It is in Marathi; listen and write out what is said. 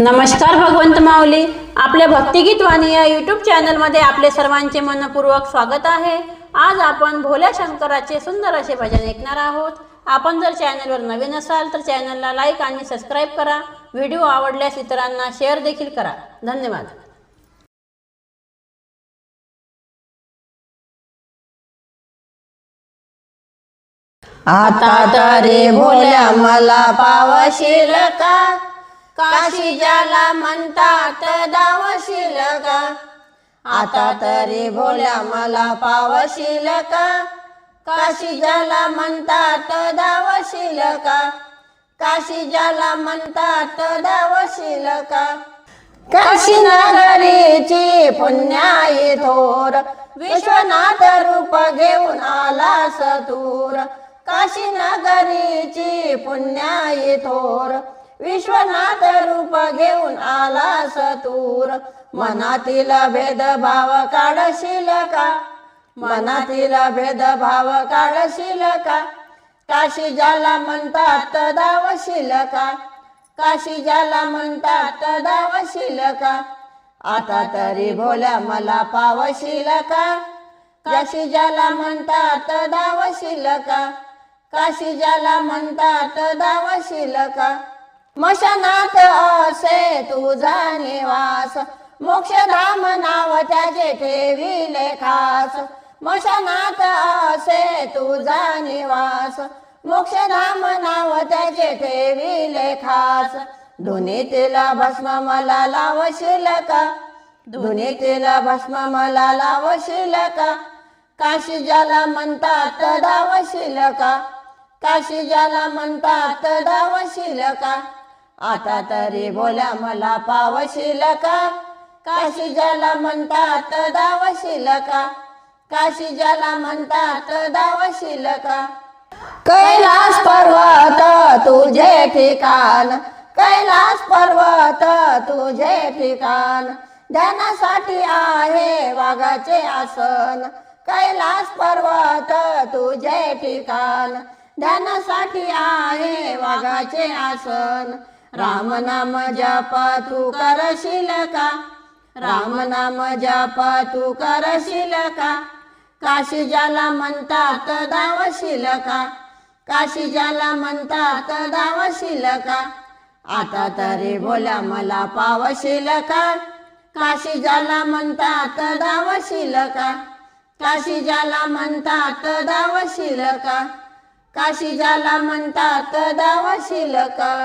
नमस्कार भगवंत माऊली. आपल्या भक्तिगीत वाणी या यूट्यूब चॅनलमध्ये आपले सर्वांचे मनपूर्वक स्वागत आहे. आज आपण भोल्या शंकराचे सुंदर असे भजन ऐकणार आहोत. आपण जर चॅनलवर नवीन असाल तर चॅनलला लाईक आणि सबस्क्राईब करा. व्हिडिओ आवडल्यास इतरांना शेअर देखील करा. धन्यवाद. आता तरी भोल्या मला पावशील का? काशी ज्याला म्हणतात दावशील का आता तरी भोल्या मला पावशील का काशी ज्याला म्हणतात दावशील का काशी ज्याला म्हणतात दावशील का काशी नगरीची पुण्याई थोर. विश्वनाथ रूप घेऊन आला सतूर. काशी नगरीची पुण्याई थोर. विश्वनाथ रूप घेऊन आला सतूर. मनातील भेदभाव काढशील का? मनातील भेदभाव काढशील का? काशी ज्याला म्हणतात दावशील का? काशी ज्याला म्हणतात दावशील का? आता तरी भोल्या मला पावशील का? काशी ज्याला म्हणतात दावशील का? काशी ज्याला म्हणतात दावशील का? मशनात असे तुझा निवास. मोक्षधाम नाव त्याचे ठेविले खास. मशनात असे तुझा निवास. मोक्षधाम नाव त्याचे ठेविले खास. धुनीतील भस्म मला लावशील का? धुनीतील भस्म मला लावशील का? काशी ज्याला म्हणतात दावशील का? काशी ज्याला म्हणतात दावशील का? आता तरी बोल्या मला पावशील का? काशी ज्याला म्हणतात दावशील का? काशी ज्याला म्हणतात दावशील का? कैलास पर्वत तुझे ठिकाण कैलास पर्वत तुझे ठिकाण ध्यानासाठी आहे वाघाचे आसन. कैलास पर्वत तुझे ठिकाण ध्यानासाठी आहे वाघाचे आसन. राम नाम जपा तू करशील का राम नाम जपा तू करशील का काशी ज्याला म्हणतात दावशील का काशी ज्याला म्हणतात दावशील का आता तरी बोल्या मला पावशील का काशी ज्याला म्हणतात दावशील का काशी ज्याला म्हणतात दावशील का काशी ज्याला म्हणतात दावशील का